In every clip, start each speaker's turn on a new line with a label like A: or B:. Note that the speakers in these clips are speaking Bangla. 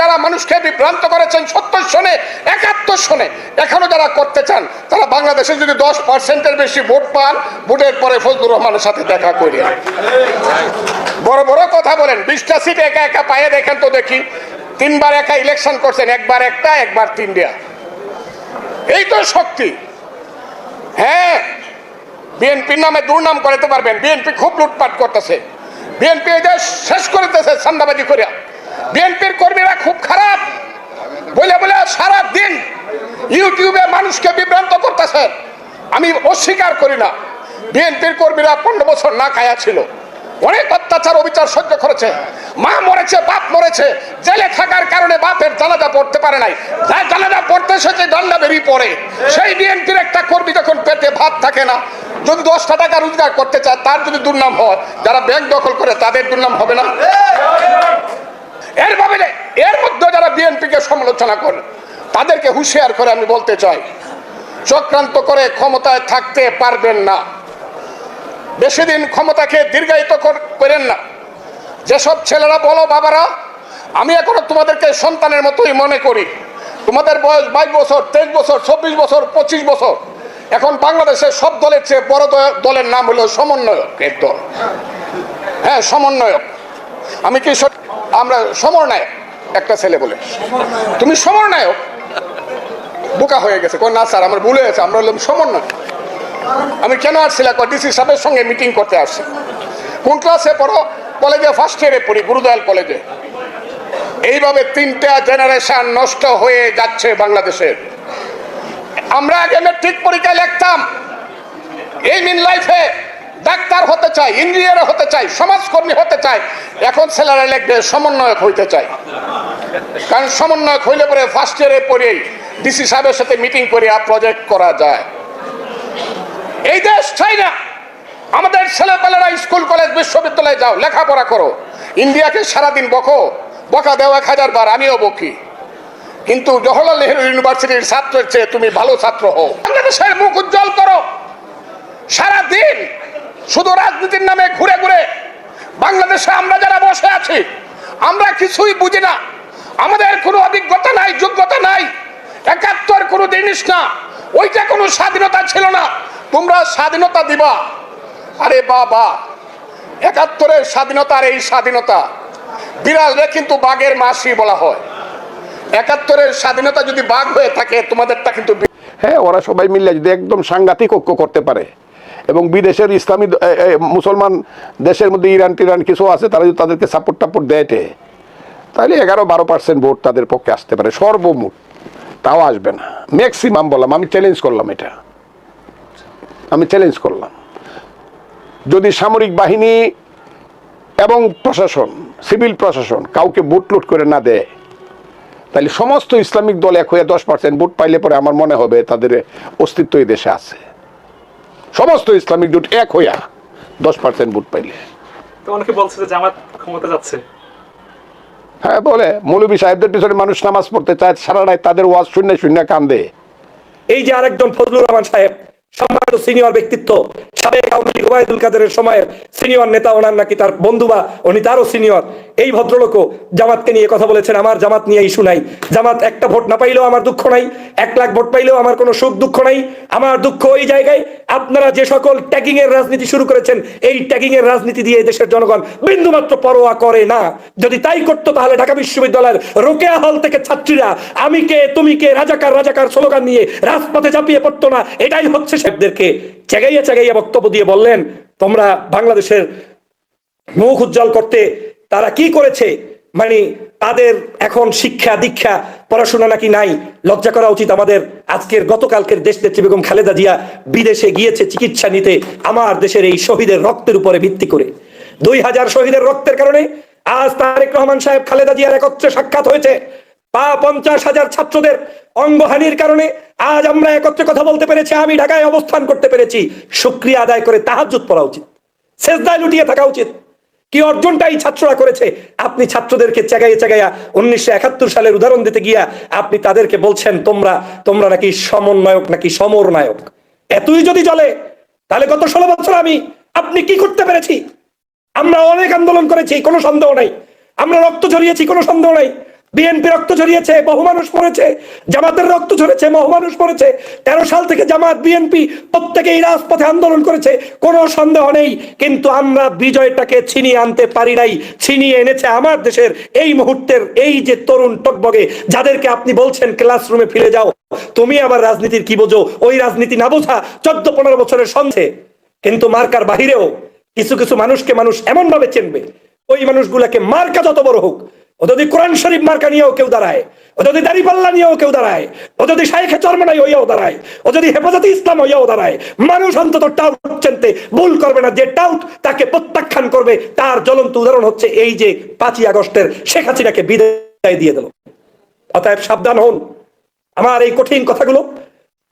A: যারা মানুষকে বিভ্রান্ত করেছেন সত্তর সনে, একাত্তর সনে, এখনও যারা করতে চান, তারা বাংলাদেশে যদি দশ পার্সেন্টের বেশি ভোট পান, ভোটের পরে ফজলুর রহমানের সাথে দেখা করি। বড় বড় কথা বলেন, বিশটা সিট একা একা পায়ে দেখেন তো দেখি। তিনবার একা ইলেকশন করছেন, একবার একটা, একবার তিনটা এই তো শক্তি। হ্যাঁ বিএনপির নামে দুর্নাম করাতে পারবেন, বিএনপি খুব লুটপাট করতেছে। বিএনপি এই দেশ শেষ করিতেছে সান্দাবাজি করে বিএনপির কর্মীরা খুব খারাপ। বলে বলে সারা দিন ইউটিউবে মানুষকে বিভ্রান্ত করতেছে। আমি অস্বীকার করি না। বিএনপির কর্মীরা পনেরো বছর না খায়া ছিল। অনেক অত্যাচার, অবিচার সহ্য করেছে। মা মরেছে, বাপ মরেছে। জেলে থাকার কারণে বাপের জানাজা পড়তে পারে নাই। যার জানাজা পড়তে এসেছে ডান্ডা বেরিয়ে পড়ে, সেই বিএনপির একটা কর্মী যখন পেটে ভাত থাকে না, যদি দশটা টাকা রোজগার করতে চায়, তার যদি দুর্নাম হয়, যারা ব্যাংক দখল করে, তাদের দুর্নাম হবে না? এর ভাবে এর মধ্যে যারা বিএনপিকে সমালোচনা করে, তাদেরকে হুঁশিয়ার করে আমি বলতে চাই, চক্রান্ত করে ক্ষমতায় থাকতে পারবেন না। বেশি দিন ক্ষমতাকে দীর্ঘায়িত করেন না। যেসব ছেলেরা বলো বাবারা, আমি এখনও তোমাদেরকে সন্তানের মতোই মনে করি। তোমাদের বয়স বাইশ বছর, তেইশ বছর, চব্বিশ বছর, পঁচিশ বছর। এখন বাংলাদেশের সব দলের চেয়ে বড় দলের নাম হলো সমন্বয়ক এর দল। হ্যাঁ সমন্বয়ক। আমি কি আমরা সমরনায়ক একটা ছেলে বলে। তুমি সমরনায়ক বোকা হয়ে গেছে। না স্যার আমার ভুলে গেছে আমরা হলাম সমন্বয় আমি কেন আসছিলাম ডিসি সাহেবের সঙ্গে মিটিং করতে আসছি। কোন ক্লাসে পড়ো? কলেজে ফার্স্ট ইয়ারে পড়ি গুরুদয়াল কলেজে। এইভাবে তিনটা জেনারেশন নষ্ট হয়ে যাচ্ছে বাংলাদেশের আমরা আগে মেট্রিক পরীক্ষায় লিখতাম। এই মিন লাইফে ডাক্তার হতে চাই, ইঞ্জিনিয়ার হতে চাই, সমাজকর্মী হতে চাই, এখন ছেলেরা লিখবে সমন্বয়ক হইতে চাই। কারণ সমন্বয়ক হইলে পরে ফার্স্ট ইয়ারে পড়েই ডিসি সাহেবের সাথে মিটিং করে প্রজেক্ট করা যায়। এই দেশ চাই না। আমাদের ছেলেপেলেরা স্কুল কলেজ বিশ্ববিদ্যালয়ে যাও, লেখাপড়া করো। ইন্ডিয়াকে সারাদিন বকো, বকা দেওয়া এক হাজার বার, আমিও বকি। কিন্তু জওহরলাল নেহরু ইউনিভার্সিটির ছাত্রের চেয়ে তুমি ভালো ছাত্র হও। বাংলাদেশের মুখ উজ্জ্বল করো। সারা দিন শুধু রাজনীতির নামে ঘুরে ঘুরে বাংলাদেশে আমরা যারা বসে আছি, আমরা কিছুই বুঝি না। আমাদের কোনো অভিজ্ঞতা নাই, যোগ্যতা নাই, একাত্তর কোনো জিনিস না, ওইটা কোনো স্বাধীনতা ছিল না। তোমরা স্বাধীনতা দিবা। আরে বাবা, একাত্তরের স্বাধীনতা আর এই স্বাধীনতা, বিড়ালরে কিন্তু বাঘের মাসি বলা হয়। একাত্তরের স্বাধীনতা যদি বাঘ হয়ে থাকে, তোমাদেরটা কিন্তু
B: হ্যাঁ ওরা সবাই মিলে যদি একদম সাংঘাতিক ঐক্য করতে পারে। এবং বিদেশের ইসলামী মুসলমান দেশের মধ্যে ইরান টিরান কিছু আছে তারা যদি তাদেরকে সাপোর্ট টাপোর্ট দেয় টে, তাহলে এগারো বারো পার্সেন্ট ভোট তাদের পক্ষে আসতে পারে সর্বমোট। তাও আসবে না। ম্যাক্সিমাম বললাম আমি চ্যালেঞ্জ করলাম এটা। আমি চ্যালেঞ্জ করলাম। যদি সামরিক বাহিনী এবং প্রশাসন সিভিল প্রশাসন কাউকে ভোট লুট করে না দেয় তাহলে সমস্ত ইসলামিক দল এক হয়ে দশ পার্সেন্ট ভোট পাইলে পরে আমার মনে হবে তাদের অস্তিত্ব এই দেশে আছে। সমস্ত ইসলামিক জোট এক হইয়া দশ পার্সেন্ট ভোট পাইলে।
C: তো অনেকে বলছে যে জামাত ক্ষমতা যাচ্ছে।
B: হ্যাঁ বলে মৌলবী সাহেবদের পিছনে মানুষ নামাজ পড়তে চায় সারা রায় তাদের ওয়াজ শূন্য শূন্য কান্দে।
D: এই যে আরেকজন ফজলুর রহমান সাহেব সম্মানিত সিনিয়র ব্যক্তিত্ব, সাবেক আওয়ামী লীগ ওবায়দুল কাদেরের সময়ের সিনিয়র নেতা, ওনার নাকি তার বন্ধু বা উনি তারও সিনিয়র এই ভদ্রলোকও জামাতকে নিয়ে কথা বলেছেন, আমার জামাত নিয়ে ইস্যু নাই। জামাত একটা ভোট না পাইলেও আমার দুঃখ নাই, এক লাখ ভোট পাইলেও আমার কোনো সুখ দুঃখ নাই। আমার দুঃখ ওই জায়গায়, আপনারা যে সকল ট্যাগিং এর রাজনীতি শুরু করেছেন, এই ট্যাগিং এর রাজনীতি দিয়ে দেশের জনগণ বিন্দুমাত্র পরোয়া করে না। যদি তাই করতো তাহলে ঢাকা বিশ্ববিদ্যালয়ের রোকেয়া হল থেকে ছাত্রীরা, আমি কে, তুমি কে, রাজাকার রাজাকার স্লোগান নিয়ে রাজপথে ঝাঁপিয়ে পড়তো না। এটাই হচ্ছে সাহেবদেরকে চেগাইয়া চেগাইয়া বক্তব্য দিয়ে বললেন, তোমরা বাংলাদেশের মুখ উজ্জ্বল করতে তারা কি করেছে? মানে তাদের এখন শিক্ষা, দীক্ষা, পড়াশোনা নাকি নাই? লজ্জা করা উচিত আমাদের। আজকের, গতকালকের দেশ নেত্রী বেগম খালেদা জিয়া বিদেশে গিয়েছে চিকিৎসা নিতে আমার দেশের এই শহীদের রক্তের উপরে ভিত্তি করে। দুই হাজার শহীদের রক্তের কারণে আজ তারেক রহমান সাহেব খালেদা জিয়ার একত্রে সাক্ষাৎ হয়েছে। পা পঞ্চাশ হাজার ছাত্রদের অঙ্গহানির কারণে আজ আমরা একত্রে কথা বলতে পেরেছি, আমি ঢাকায় অবস্থান করতে পেরেছি। সুক্রিয়া আদায় করে তাহাজুত পড়া উচিত। শেষদায় লুটিয়ে থাকা উচিত। কি অর্জনটা এই ছাত্ররা করেছে? আপনি ছাত্রদেরকে চেগাইয়ে চেগাইয়া উনিশশো একাত্তর সালের উদাহরণ দিতে গিয়া আপনি তাদেরকে বলছেন, তোমরা তোমরা নাকি সমন্বয়ক, নাকি সমর নায়ক এতই যদি চলে তাহলে গত ষোলো বছর আমি, আপনি কি করতে পেরেছি? আমরা অনেক আন্দোলন করেছি, কোনো সন্দেহ নাই। আমরা রক্ত ঝরিয়েছি, কোনো সন্দেহ নাই। বিএনপি রক্ত ঝরিয়েছে, বহু মানুষ মরেছে, জামাতের রক্ত ঝরেছে, বহু মানুষ মরেছে। তেরো সাল থেকে জামাত, বিএনপি প্রত্যেকেই রাজপথে আন্দোলন করেছে, কোনো সন্দেহ নেই। কিন্তু আমরা বিজয়টাকে ছিনিয়ে আনতে পারি নাই, ছিনিয়ে এনেছে আমার দেশের এই মুহূর্তের এই যে তরুণ টকবগে, যাদেরকে আপনি বলছেন ক্লাসরুমে ফিরে যাও। তুমি আবার রাজনীতির কি বোঝো? ওই রাজনীতি না বোঝা চোদ্দ পনেরো বছরের সন্ধে। কিন্তু মার্কার বাহিরেও কিছু কিছু মানুষকে মানুষ এমন ভাবে চিনবে। ওই মানুষগুলাকে মার্কা যত বড় হোক ও যদি কোরআন শরীফ মার্কা নিয়েও কেউ দাঁড়ায়, ও যদি দাড়িপাল্লা নিয়েও কেউ দাঁড়ায়, ও যদি শাইখে চরমনাই হইয়াও দাঁড়ায়, ও যদি হেফাজতে ইসলাম হইয়াও দাঁড়ায়, মানুষ অন্তত টাউট চিনতে ভুল করবে না। যে টাউট তাকে প্রত্যাখ্যান করবে, তার জ্বলন্ত উদাহরণ হচ্ছে এই যে পাঁচই আগস্টের শেখ হাসিনাকে বিদায় দিয়ে দিল। অতএব সাবধান হন। আমার এই কঠিন কথাগুলো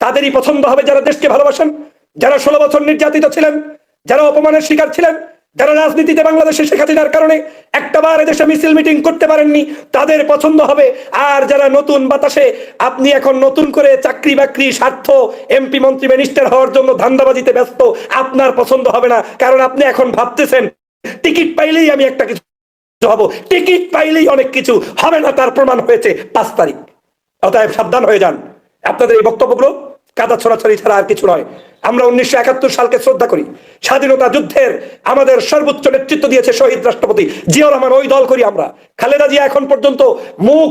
D: তাদেরই পছন্দ হবে যারা দেশকে ভালোবাসেন, যারা ষোলো বছর নির্যাতিত ছিলেন, যারা অপমানের শিকার ছিলেন যারা রাজনীতিতে বাংলাদেশে শেখ হাসিনার কারণে একটা বার এদেশে মিছিল মিটিং করতে পারেননি, তাদের পছন্দ হবে। আর যারা নতুন বাতাসে, আপনি এখন নতুন করে চাকরি বাকরি, স্বার্থ, এমপি, মন্ত্রী, মিনিস্টার হওয়ার জন্য ধান্দাবাজিতে ব্যস্ত, আপনার পছন্দ হবে না। কারণ আপনি এখন ভাবতেছেন, টিকিট পাইলেই আমি একটা কিছু হব। টিকিট পাইলেই অনেক কিছু হবে না, তার প্রমাণ হয়েছে পাঁচ তারিখ। অতএব সাবধান হয়ে যান। আপনাদের এই বক্তব্যগুলো কাদা ছড়াছড়ি ছাড়া আর কিছু নয়। আমরা উনিশশো একাত্তর সালকে শ্রদ্ধা করি। স্বাধীনতা যুদ্ধের আমাদের সর্বোচ্চ নেতৃত্ব দিয়েছে শহীদ রাষ্ট্রপতি। জিয়াউর রহমান, ওই দল করি আমরা। খালেদা জিয়া এখন পর্যন্ত মুখ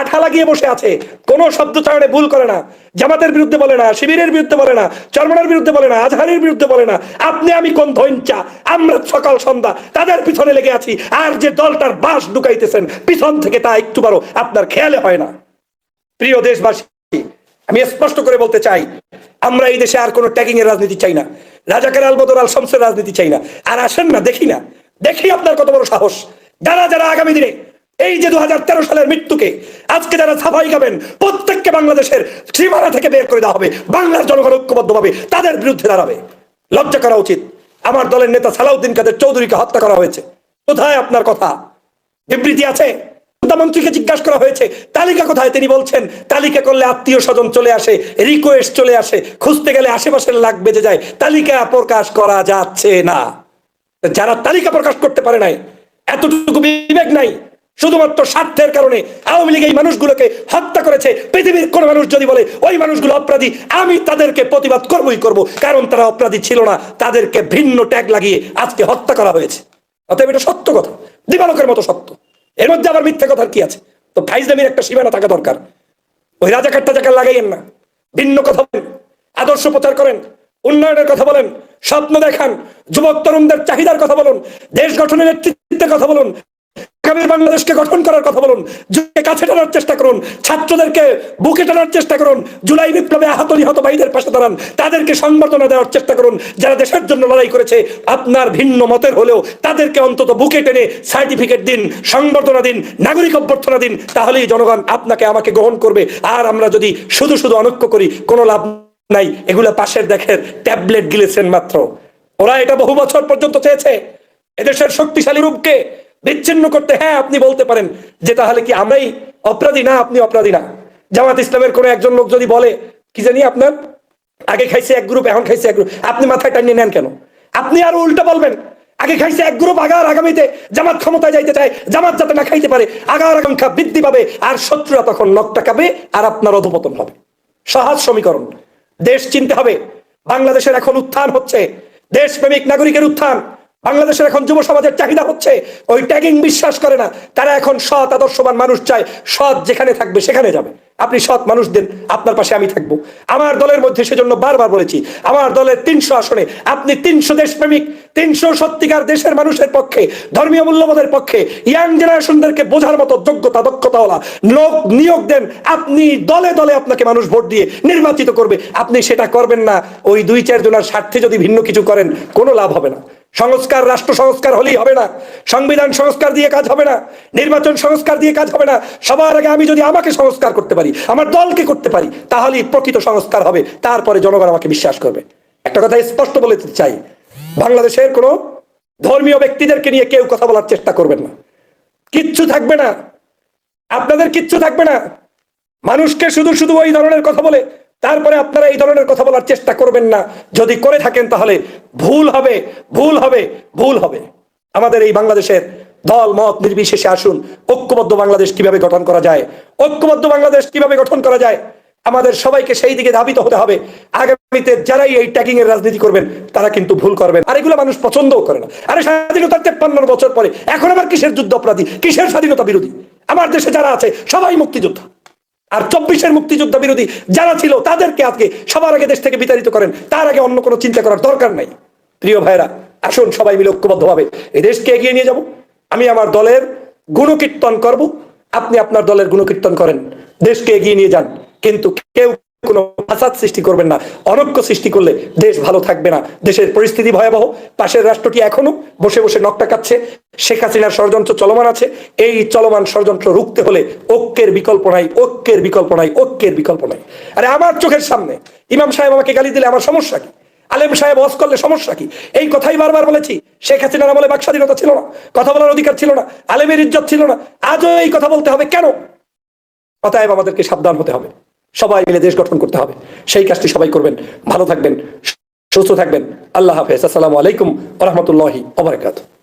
D: আঠা লাগিয়ে বসে আছে। কোন শব্দ চয়নে ভুল করে না। জামাতের বিরুদ্ধে বলে না, শিবিরের বিরুদ্ধে বলে না, চরমনার বিরুদ্ধে বলে না, আজহারের বিরুদ্ধে বলে না। আপনি, আমি কোন ধৈঞ্চা আমরা সকাল সন্ধ্যা তাদের পিছনে লেগে আছি আর যে দলটার বাস ঢুকাইতেছেন, পিছন থেকে তা একটু বারো, আপনার খেয়ালে হয় না। প্রিয় দেশবাসী, আমি স্পষ্ট করে বলতে চাই আমরা এই দেশে আর কোনো ট্যাগিং এর রাজনীতি চাই না। রাজাকার আল বদর আল শমসের রাজনীতি চাই না। আর আসেন না, দেখি না। দেখি আপনার কত বড় সাহস। যারা যারা আগামী দিনে এই যে দুহাজার তেরো সালের মৃত্যুকে আজকে যারা সাফাই গাবেন প্রত্যেককে বাংলাদেশের সীমানা থেকে বের করে দেওয়া হবে। বাংলার জনগণ ঐক্যবদ্ধভাবে তাদের বিরুদ্ধে দাঁড়াবে। লজ্জা করা উচিত। আমার দলের নেতা সালাউদ্দিন কাদের চৌধুরীকে হত্যা করা হয়েছে। কোথায় আপনার কথা? বিবৃতি আছে? মন্ত্রীকে জিজ্ঞাসা করা হয়েছে, তালিকা কোথায়? তিনি বলছেন, তালিকা করলে আত্মীয় স্বজন চলে আসে রিকোয়েস্ট চলে আসে, খুঁজতে গেলে আশেপাশের লাগ বেজে যায়, তালিকা প্রকাশ করা যাচ্ছে না। যারা তালিকা প্রকাশ করতে পারে নাই, এতটুকু বিবেক নাই, শুধুমাত্র স্বার্থের কারণে আওয়ামী লীগ এই মানুষগুলোকে হত্যা করেছে, পৃথিবীর কোন মানুষ যদি বলে, ওই মানুষগুলো অপরাধী, আমি তাদেরকে প্রতিবাদ করবই করব। কারণ তারা অপরাধী ছিল না, তাদেরকে ভিন্ন ট্যাগ লাগিয়ে আজকে হত্যা করা হয়েছে। অতএব এটা সত্য কথা, দিবালকের মতো সত্য। এর মধ্যে আবার মিথ্যা কথার কি আছে? তো ফাইজলামির একটা সীমানা থাকা দরকার। ওই রাজাকার টাজাকার লাগাইয়েন না, ভিন্ন কথা বলেন, আদর্শ প্রচার করেন, উন্নয়নের কথা বলেন, স্বপ্ন দেখান, যুবক তরুণদের চাহিদার কথা বলুন, দেশ গঠনের নেতৃত্বের কথা বলুন আগামী বাংলাদেশকে গঠন করার কথা বলুন কাছে টানার চেষ্টা করুন, ছাত্রদেরকে বুকে টানার চেষ্টা করুন, জুলাই বিপ্লবে আহত নিহত ভাইদের পাশে দাঁড়ান, তাদেরকে সংবর্ধনা দেওয়ার চেষ্টা করুন, যারা দেশের জন্য লড়াই করেছে, আপনার ভিন্ন মতের হলেও তাদেরকে অন্তত বুকে টেনে সার্টিফিকেট দিন, সংবর্ধনা দিন, নাগরিক অভ্যর্থনা দিন, তাহলেই জনগণ আপনাকে, আমাকে গ্রহণ করবে। আর আমরা যদি শুধু শুধু অনক্য করি, কোনো লাভ নাই। এগুলো পাশের দেখের ট্যাবলেট গিলেছেন মাত্র। ওরা এটা বহু বছর পর্যন্ত চেয়েছে। এদেশের শক্তিশালী রূপকে বিচ্ছিন্ন করতে হ্যাঁ আপনি বলতে পারেন যে তাহলে কি আমরাই অপরাধী? না, আপনি অপরাধী না। জামাত ইসলামের কোনো একজন লোক যদি বলে, কি জানি আপনার, আগে খাইছে এক গ্রুপ এখন খাইছে এক গ্রুপ আপনি মাথায় টানিয়ে নেন কেন? আপনি আরও উল্টা বলবেন, আগে খাইছে এক গ্রুপ আগার আগামীতে জামাত ক্ষমতায় যাইতে চায়, জামাত যাতে না খাইতে পারে, আগার সংখ্যা বৃদ্ধি পাবে, আর শত্রুরা তখন নখ টাকাবে আর আপনার অধপতন হবে। সহজ সমীকরণ। দেশ চিনতে হবে, বাংলাদেশের এখন উত্থান হচ্ছে, দেশপ্রেমিক নাগরিকের উত্থান। বাংলাদেশের এখন যুব সমাজের চাহিদা হচ্ছে, ওই ট্যাগিং বিশ্বাস করে না। তারা এখন সৎ, আদর্শবান মানুষ চায়, সৎ যেখানে থাকবে সেখানে যাবে। আপনি সৎ মানুষ দেন, আপনার পাশে আমি থাকব। আমার দলের মধ্যে সেজন্য বারবার বলেছি, আমার দলের তিনশো আসনে, আপনি তিনশো দেশপ্রেমিক, তিনশো সত্যিকার দেশের মানুষের পক্ষে, ধর্মীয় মূল্যবোধের পক্ষে ইয়াং জেনারেশনদেরকে বোঝার মতো যোগ্যতা, দক্ষতাওয়ালা লোক নিয়োগ দেন, আপনি দলে দলে আপনাকে মানুষ ভোট দিয়ে নির্বাচিত করবে। আপনি সেটা করবেন না, ওই দুই চারজনের স্বার্থে যদি ভিন্ন কিছু করেন, কোনো লাভ হবে না। সংস্কার, রাষ্ট্র সংস্কার হলেই হবে না। সংবিধান সংস্কার দিয়ে কাজ হবে না। নির্বাচন সংস্কার দিয়ে কাজ হবে না। সবার আগে আমি যদি আমাকে সংস্কার করতে পারি, আমার দলকে করতে পারি, তাহলেই প্রকৃত সংস্কার হবে। তারপরে জনগণ আমাকে বিশ্বাস করবে। একটা কথা স্পষ্ট বলে চাই। বাংলাদেশের কোনো ধর্মীয় ব্যক্তিদেরকে নিয়ে কেউ কথা বলার চেষ্টা করবেন না। কিচ্ছু থাকবে না। আপনাদের কিচ্ছু থাকবে না। মানুষকে শুধু শুধু ওই ধরনের কথা বলে তারপরে আপনারা এই ধরনের কথা বলার চেষ্টা করবেন না। যদি করে থাকেন তাহলে ভুল হবে ভুল হবে ভুল হবে। আমাদের এই বাংলাদেশের দল, মত নির্বিশেষে আসুন, ঐক্যবদ্ধ বাংলাদেশ কীভাবে গঠন করা যায়, ঐক্যবদ্ধ বাংলাদেশ কীভাবে গঠন করা যায়, আমাদের সবাইকে সেই দিকে ধাবিত হতে হবে। আগামীতে যারাই এই ট্যাগিং এর রাজনীতি করবেন, তারা কিন্তু ভুল করবেন। আর এগুলো মানুষ পছন্দও করে না। আরে স্বাধীনতার তেপ্পান্ন বছর পরে, এখন আবার কিসের যুদ্ধ অপরাধী কিসের স্বাধীনতা বিরোধী? আমার দেশে যারা আছে, সবাই মুক্তিযোদ্ধা। আর চব্বিশের মুক্তিযোদ্ধা বিরোধী যারা ছিল, তাদেরকে আজকে সবার আগে দেশ থেকে বিতাড়িত করেন। তার আগে অন্য কোনো চিন্তা করার দরকার নাই। প্রিয় ভাইরা আসুন সবাই মিলে ঐক্যবদ্ধভাবে এই দেশকে এগিয়ে নিয়ে যাব। আমি আমার দলের গুণকীর্তন করব। আপনি আপনার দলের গুণকীর্তন করেন। দেশকে এগিয়ে নিয়ে যান। কিন্তু কেউ কোনো ফাসাদ সৃষ্টি করবেন না। অনৈক্য সৃষ্টি করলে দেশ ভালো থাকবে না। দেশের পরিস্থিতি ভয়াবহ। পাশের রাষ্ট্রটি এখনও বসে বসে নকটা কাচ্ছে শেখ হাসিনার ষড়যন্ত্র চলমান আছে। এই চলমান ষড়যন্ত্র রুখতে হলে ঐক্যের বিকল্প নাই, ঐক্যের বিকল্প নাই, ঐক্যের বিকল্প নাই। আরে আমার চোখের সামনে ইমাম সাহেব আমাকে গালি দিলে আমার সমস্যা কি? আলেম সাহেব ওয়াজ করলে সমস্যা কি? এই কথাই বারবার বলেছি। শেখ হাসিনার আমলে বাক স্বাধীনতা ছিল না। কথা বলার অধিকার ছিল না। আলেমের ইজ্জত ছিল না। আজও এই কথা বলতে হবে কেন? অতএব আমাদেরকে সাবধান হতে হবে। সবাই মিলে দেশ গঠন করতে হবে। সেই কাজটি সবাই করবেন। ভালো থাকবেন, সুস্থ থাকবেন। আল্লাহ হাফেজ। আসসালামু আলাইকুম রহমতুল্লাহি ওবরাকাতুহ